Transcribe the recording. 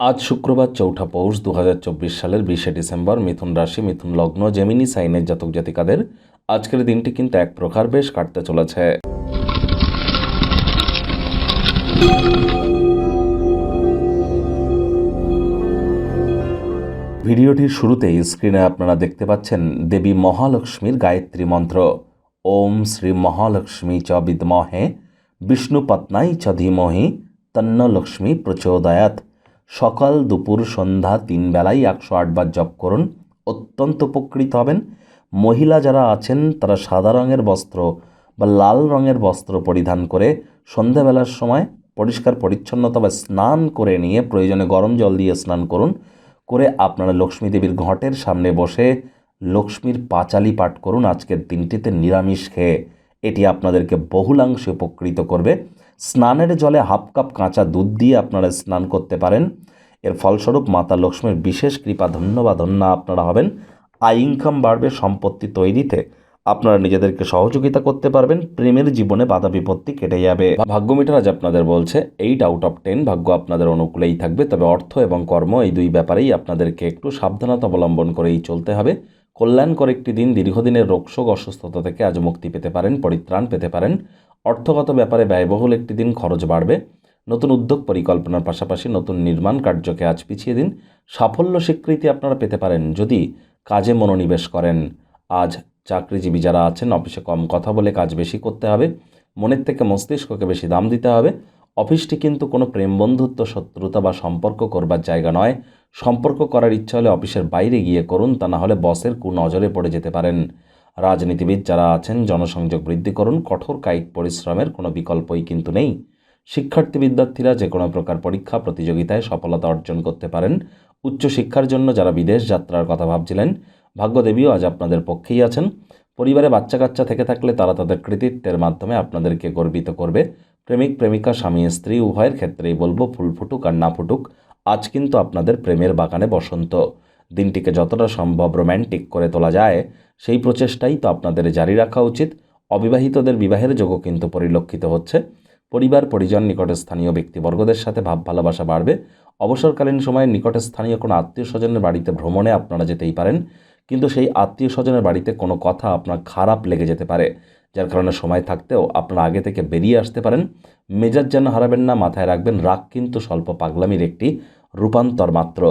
আজ শুক্রবার চৌঠা পৌষ দু হাজার চব্বিশ সালের বিশে ডিসেম্বর মিথুন রাশি, মিথুন লগ্ন জেমিনি সাইনের জাতক জাতিকাদের আজকের দিনটি কিন্তু এক প্রকার বেশ কাটতে চলেছে। ভিডিওটির শুরুতেই স্ক্রিনে আপনারা দেখতে পাচ্ছেন দেবী মহালক্ষ্মীর গায়ত্রী মন্ত্র। ওম শ্রী মহালক্ষ্মী চ বিদ্মহে বিষ্ণুপত্নাই চ ধীমহি, তন্ন লক্ষ্মী প্রচোদয়াত সকাল দুপুর সন্ধ্যা তিন বেলায় একশো আটবার জপ করুন। অত্যন্ত উপকৃত হবেন। মহিলা যারা আছেন, তারা সাদা রঙের বস্ত্র বা লাল রঙের বস্ত্র পরিধান করে সন্ধ্যাবেলার সময় পরিষ্কার পরিচ্ছন্নতা বা স্নান করে নিয়ে প্রয়োজনে গরম জল দিয়ে স্নান করুন। করে আপনারা লক্ষ্মী দেবীর ঘটের সামনে বসে লক্ষ্মীর পাঁচালি পাঠ করুন। আজকের দিনটিতে নিরামিষ খেয়ে। এটি আপনাদেরকে বহুলাংশে উপকৃত করবে। স্নানের জলে হাফ কাপ কাঁচা দুধ দিয়ে আপনারা স্নান করতে পারেন। এর ফলস্বরূপ মাতা লক্ষ্মীর বিশেষ কৃপা ধন্য বা ধন্য আপনারা হবেন। আয় ইনকাম বাড়বে সম্পত্তি তৈরিতে। আপনারা নিজেদেরকে সহযোগিতা করতে পারবেন, প্রেমের জীবনে বাধা বিপত্তি কেটে যাবে। ভাগ্য মিটার আজ আপনাদের বলছে এইট আউট অফ টেন ভাগ্য আপনাদের অনুকূলেই থাকবে, তবে অর্থ এবং কর্ম এই দুই ব্যাপারেই আপনাদেরকে একটু সাবধানতা অবলম্বন করেই চলতে হবে। কল্যাণকর একটি দিন দীর্ঘদিনের রোগশোক, অসুস্থতা থেকে আজ মুক্তি পেতে পারেন, পরিত্রাণ পেতে পারেন। অর্থগত ব্যাপারে ব্যয়বহুল একটি দিন খরচ বাড়বে। নতুন উদ্যোগ পরিকল্পনার পাশাপাশি নতুন নির্মাণ কার্যকে আজ পিছিয়ে দিন। সাফল্য স্বীকৃতি আপনারা পেতে পারেন যদি কাজে মনোনিবেশ করেন। আজ চাকরিজীবী যারা আছেন, অফিসে কম কথা বলে কাজ বেশি করতে হবে। মনের থেকে মস্তিষ্ককে বেশি দাম দিতে হবে। অফিসটি কিন্তু কোনো প্রেম বন্ধুত্ব, শত্রুতা বা সম্পর্ক করবার জায়গা নয়। সম্পর্ক করার ইচ্ছা হলে অফিসের বাইরে গিয়ে করুন, তা না হলে বসের কু নজরে পড়ে যেতে পারেন। রাজনীতিবিদ যারা আছেন, জনসংযোগ বৃদ্ধি করুন, কঠোর কায়িক পরিশ্রমের কোনো বিকল্পই কিন্তু নেই। শিক্ষার্থী বিদ্যার্থীরা যে কোনো প্রকার পরীক্ষা, প্রতিযোগিতায় সফলতা অর্জন করতে পারেন। উচ্চশিক্ষার জন্য যারা বিদেশ যাত্রার কথা ভাবছিলেন, ভাগ্যদেবীও আজ আপনাদের পক্ষেই আছেন। পরিবারে বাচ্চা কাচ্চা থেকে থাকলে তারা তাদের কৃতিত্বের মাধ্যমে আপনাদেরকে গর্বিত করবে। প্রেমিক, প্রেমিকা, স্বামী, স্ত্রী, উভয়ের ক্ষেত্রেই বলব ফুল ফুটুক আর না ফুটুক, আজ কিন্তু আপনাদের প্রেমের বাগানে বসন্ত। দিনটিকে যতটা সম্ভব রোম্যান্টিক করে তোলা যায়, সেই প্রচেষ্টাই তো আপনাদের জারি রাখা উচিত। অবিবাহিতদের বিবাহের যোগও কিন্তু পরিলক্ষিত হচ্ছে। পরিবার, পরিজন, নিকটে স্থানীয় ব্যক্তিবর্গদের সাথে ভাব ভালোবাসা বাড়বে। অবসরকালীন সময়ে নিকটে স্থানীয় কোনো আত্মীয় স্বজনের বাড়িতে ভ্রমণে আপনারা যেতেই পারেন। কিন্তু সেই আত্মীয় স্বজনের বাড়িতে কোনো কথা আপনার খারাপ লেগে যেতে পারে, যার কারণে সময় থাকতেও আপনারা আগে থেকে বেরিয়ে আসতে পারেন। মেজাজ যেন হারাবেন না, মাথায় রাখবেন, রাগ কিন্তু স্বল্প পাগলামির একটি রূপান্তর মাত্র।